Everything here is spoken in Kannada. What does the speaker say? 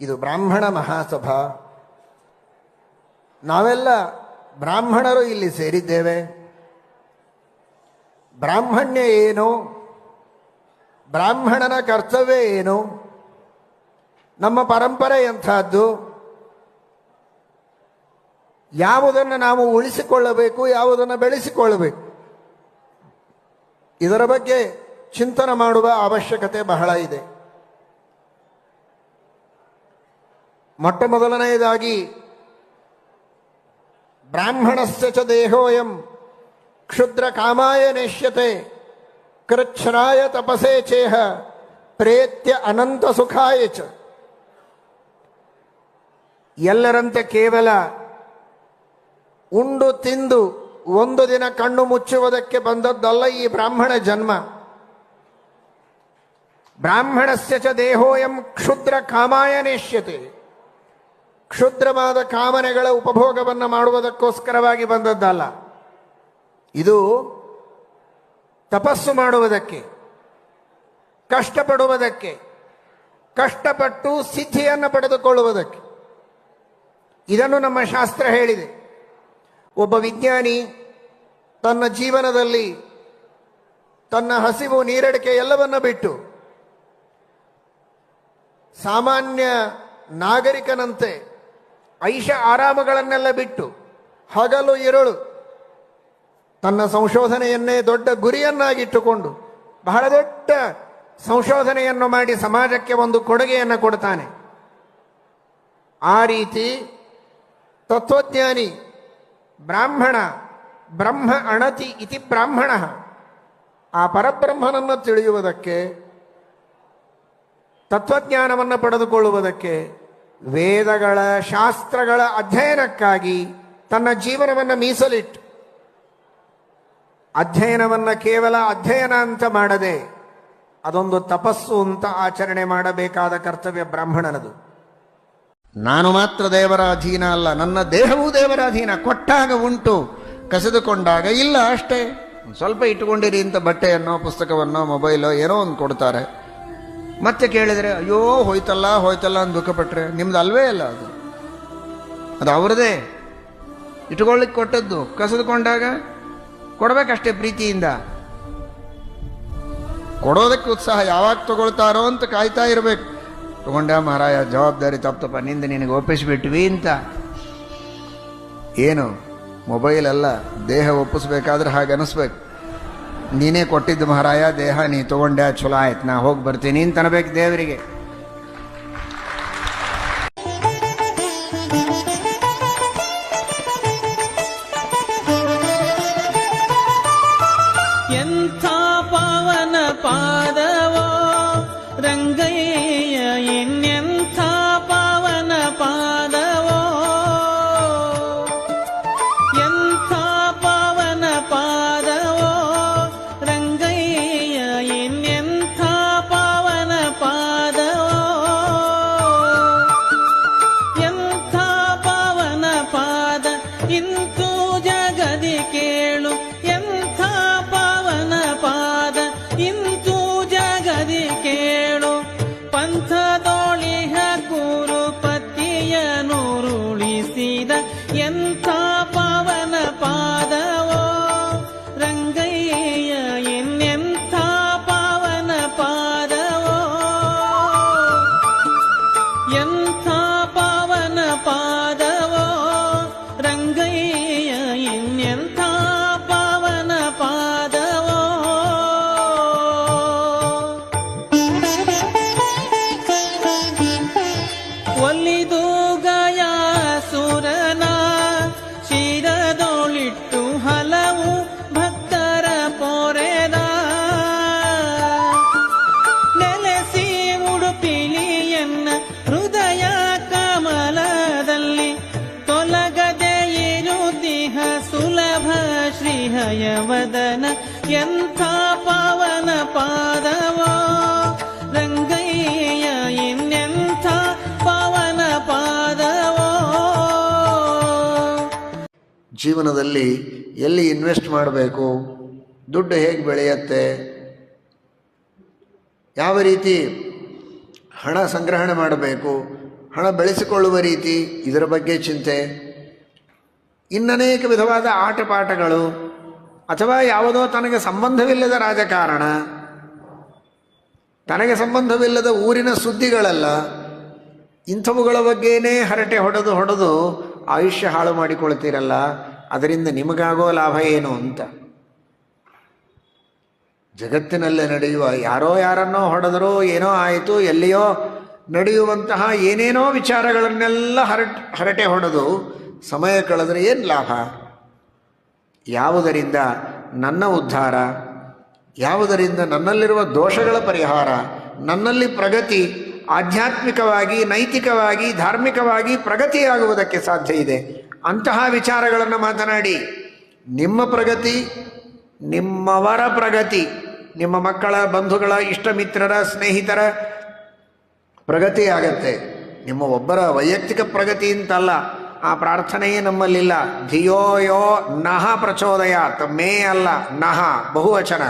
ಇದು ಬ್ರಾಹ್ಮಣ ಮಹಾಸಭಾ. ನಾವೆಲ್ಲ ಬ್ರಾಹ್ಮಣರು ಇಲ್ಲಿ ಸೇರಿದ್ದೇವೆ. ಬ್ರಾಹ್ಮಣ್ಯ ಏನು? ಬ್ರಾಹ್ಮಣನ ಕರ್ತವ್ಯ ಏನು? ನಮ್ಮ ಪರಂಪರೆ ಎಂಥದ್ದು? ಯಾವುದನ್ನು ನಾವು ಉಳಿಸಿಕೊಳ್ಳಬೇಕು, ಯಾವುದನ್ನು ಬೆಳೆಸಿಕೊಳ್ಳಬೇಕು? ಇದರ ಬಗ್ಗೆ ಚಿಂತನೆ ಮಾಡುವ ಅವಶ್ಯಕತೆ ಬಹಳ ಇದೆ. ಮೊಟ್ಟ ಮೊದಲನೆಯದಾಗಿ ಬ್ರಾಹ್ಮಣಸ್ಯ ಚ ದೇಹೋಯಂ ಕ್ಷುದ್ರ ಕಾಮಾಯ ನೇಷ್ಯತೆ ಕೃಚ್ಛ್ರಾಯ ತಪಸೇ ಚೇಹ ಪ್ರೇತ್ಯ ಅನಂತ ಸುಖಾಯ ಚ. ಎಲ್ಲರಂತೆ ಕೇವಲ ಉಂಡು ತಿಂದು ಒಂದು ದಿನ ಕಣ್ಣು ಮುಚ್ಚುವುದಕ್ಕೆ ಬಂದದ್ದಲ್ಲ ಈ ಬ್ರಾಹ್ಮಣ ಜನ್ಮ. ಬ್ರಾಹ್ಮಣಸ್ಯ ಚ ದೇಹೋಯಂ ಕ್ಷುದ್ರ ಕಾಮಾಯ ನೆಶ್ಯತೆ ಕ್ಷುದ್ರವಾದ ಕಾಮನೆಗಳ ಉಪಭೋಗವನ್ನು ಮಾಡುವುದಕ್ಕೋಸ್ಕರವಾಗಿ ಬಂದದ್ದಲ್ಲ. ಇದು ತಪಸ್ಸು ಮಾಡುವುದಕ್ಕೆ, ಕಷ್ಟಪಡುವುದಕ್ಕೆ, ಕಷ್ಟಪಟ್ಟು ಸಿದ್ಧಿಯನ್ನು ಪಡೆದುಕೊಳ್ಳುವುದಕ್ಕೆ. ಇದನ್ನು ನಮ್ಮ ಶಾಸ್ತ್ರ ಹೇಳಿದೆ. ಒಬ್ಬ ವಿಜ್ಞಾನಿ ತನ್ನ ಜೀವನದಲ್ಲಿ ತನ್ನ ಹಸಿವು ನೀರಡಿಕೆ ಎಲ್ಲವನ್ನ ಬಿಟ್ಟು ಸಾಮಾನ್ಯ ನಾಗರಿಕನಂತೆ ಐಷ ಆರಾಮಗಳನ್ನೆಲ್ಲ ಬಿಟ್ಟು ಹಗಲು ಇರುಳು ತನ್ನ ಸಂಶೋಧನೆಯನ್ನೇ ದೊಡ್ಡ ಗುರಿಯನ್ನಾಗಿಟ್ಟುಕೊಂಡು ಬಹಳ ದೊಡ್ಡ ಸಂಶೋಧನೆಯನ್ನು ಮಾಡಿ ಸಮಾಜಕ್ಕೆ ಒಂದು ಕೊಡುಗೆಯನ್ನು ಕೊಡ್ತಾನೆ. ಆ ರೀತಿ ತತ್ವಜ್ಞಾನಿ ಬ್ರಾಹ್ಮಣ ಬ್ರಹ್ಮ ಅಣತಿ ಇತಿ ಬ್ರಾಹ್ಮಣ. ಆ ಪರಬ್ರಹ್ಮನನ್ನು ತಿಳಿಯುವುದಕ್ಕೆ, ತತ್ವಜ್ಞಾನವನ್ನು ಪಡೆದುಕೊಳ್ಳುವುದಕ್ಕೆ ವೇದಗಳ ಶಾಸ್ತ್ರಗಳ ಅಧ್ಯಯನಕ್ಕಾಗಿ ತನ್ನ ಜೀವನವನ್ನು ಮೀಸಲಿಟ್ಟು, ಅಧ್ಯಯನವನ್ನು ಕೇವಲ ಅಧ್ಯಯನ ಅಂತ ಮಾಡದೆ ಅದೊಂದು ತಪಸ್ಸು ಅಂತ ಆಚರಣೆ ಮಾಡಬೇಕಾದ ಕರ್ತವ್ಯ ಬ್ರಾಹ್ಮಣನದು. ನಾನು ಮಾತ್ರ ದೇವರ ಅಧೀನ ಅಲ್ಲ, ನನ್ನ ದೇಹವೂ ದೇವರ ಅಧೀನ ಕೊಟ್ಟಾಗ ಉಂಟು, ಕಸಿದುಕೊಂಡಾಗ ಇಲ್ಲ ಅಷ್ಟೇ. ಸ್ವಲ್ಪ ಇಟ್ಟುಕೊಂಡಿರಿ ಅಂತ ಬಟ್ಟೆಯನ್ನೋ ಪುಸ್ತಕವನ್ನೋ ಮೊಬೈಲೋ ಏನೋ ಒಂದು ಕೊಡ್ತಾರೆ. ಮತ್ತೆ ಕೇಳಿದರೆ, ಅಯ್ಯೋ, ಹೋಯ್ತಲ್ಲ ಹೋಯ್ತಲ್ಲ ಅಂತ ದುಃಖಪಟ್ರೆ, ನಿಮ್ದು ಅಲ್ವೇ ಅಲ್ಲ ಅದು. ಅದು ಅವರದೇ. ಇಟ್ಕೊಳ್ಳಿಕ್ಕೆ ಕೊಟ್ಟದ್ದು. ಕಸಿದುಕೊಂಡಾಗ ಕೊಡ್ಬೇಕಷ್ಟೇ ಪ್ರೀತಿಯಿಂದ. ಕೊಡೋದಕ್ಕೆ ಉತ್ಸಾಹ ಯಾವಾಗ ತಗೊಳ್ತಾರೋ ಅಂತ ಕಾಯ್ತಾ ಇರಬೇಕು. ತಗೊಂಡ ಮಹಾರಾಯ, ಜವಾಬ್ದಾರಿ ತಪ್ಪಪ್ಪ, ನಿಂದ ನಿನಗೆ ಒಪ್ಪಿಸಿಬಿಟ್ವಿ ಅಂತ. ಏನು ಮೊಬೈಲ್ ಅಲ್ಲ ದೇಹ ಒಪ್ಪಿಸ್ಬೇಕಾದ್ರೆ ಹಾಗೆ ಅನಿಸ್ಬೇಕು. ನೀನೇ ಕೊಟ್ಟಿದ್ದು ಮಹಾರಾಯ ದೇಹ ನೀ ತೊಗೊಂಡೆ ಚಲೋ ಆಯ್ತು ನಾ ಹೋಗಿ ಬರ್ತೀನಿ ನೀನು ತನಬೇಕು ದೇವರಿಗೆ. ಶ್ರೀಹಯವದನ ಎಂಥ ಪಾವನ ಪಾದವೋ? ರಂಗಯ್ಯ, ಇನ್ನೆಂಥ ಪಾವನ ಪಾದವೋ? ಜೀವನದಲ್ಲಿ ಎಲ್ಲಿ ಇನ್ವೆಸ್ಟ್ ಮಾಡಬೇಕು? ದುಡ್ಡು ಹೇಗೆ ಬೆಳೆಯುತ್ತೆ? ಯಾವ ರೀತಿ ಹಣ ಸಂಗ್ರಹಣೆ ಮಾಡಬೇಕು? ಹಣ ಬೆಳೆಸಿಕೊಳ್ಳುವ ರೀತಿ ಇದರ ಬಗ್ಗೆ ಚಿಂತೆ. ಇನ್ನನೇಕ ವಿಧವಾದ ಆಟಪಾಠಗಳು. ಅಥವಾ ಯಾವುದೋ ತನಗೆ ಸಂಬಂಧವಿಲ್ಲದ ರಾಜಕಾರಣ, ತನಗೆ ಸಂಬಂಧವಿಲ್ಲದ ಊರಿನ ಸುದ್ದಿಗಳಲ್ಲ, ಇಂಥವುಗಳ ಬಗ್ಗೆನೇ ಹರಟೆ ಹೊಡೆದು ಹೊಡೆದು ಆಯುಷ್ಯ ಹಾಳು ಮಾಡಿಕೊಳ್ತೀರಲ್ಲ, ಅದರಿಂದ ನಿಮಗಾಗೋ ಲಾಭ ಏನು ಅಂತ. ಜಗತ್ತಿನಲ್ಲೇ ನಡೆಯುವ ಯಾರೋ ಯಾರನ್ನೋ ಹೊಡೆದರೋ ಏನೋ ಆಯಿತು, ಎಲ್ಲಿಯೋ ನಡೆಯುವಂತಹ ಏನೇನೋ ವಿಚಾರಗಳನ್ನೆಲ್ಲ ಹರಟ್, ಹರಟೆ ಹೊಡೆದು ಸಮಯ ಕಳೆದರೆ ಏನು ಲಾಭ? ಯಾವುದರಿಂದ ನನ್ನ ಉದ್ಧಾರ, ಯಾವುದರಿಂದ ನನ್ನಲ್ಲಿರುವ ದೋಷಗಳ ಪರಿಹಾರ, ನನ್ನಲ್ಲಿ ಪ್ರಗತಿ, ಆಧ್ಯಾತ್ಮಿಕವಾಗಿ, ನೈತಿಕವಾಗಿ, ಧಾರ್ಮಿಕವಾಗಿ ಪ್ರಗತಿಯಾಗುವುದಕ್ಕೆ ಸಾಧ್ಯ ಇದೆ. ಅಂತಹ ವಿಚಾರಗಳನ್ನು ಮಾತನಾಡಿ. ನಿಮ್ಮ ಪ್ರಗತಿ, ನಿಮ್ಮವರ ಪ್ರಗತಿ, ನಿಮ್ಮ ಮಕ್ಕಳ, ಬಂಧುಗಳ ಇಷ್ಟ ಮಿತ್ರರ ಸ್ನೇಹಿತರ ಪ್ರಗತಿ ಆಗತ್ತೆ. ನಿಮ್ಮ ಒಬ್ಬರ ವೈಯಕ್ತಿಕ ಪ್ರಗತಿ ಅಂತಲ್ಲ. ಆ ಪ್ರಾರ್ಥನೆಯೇ ನಮ್ಮಲ್ಲಿಲ್ಲ. ಧಿಯೋಯೋ ನಹ ಪ್ರಚೋದಯಾತ್. ಮೇ ಅಲ್ಲ ನಹ ಬಹುವಚನ.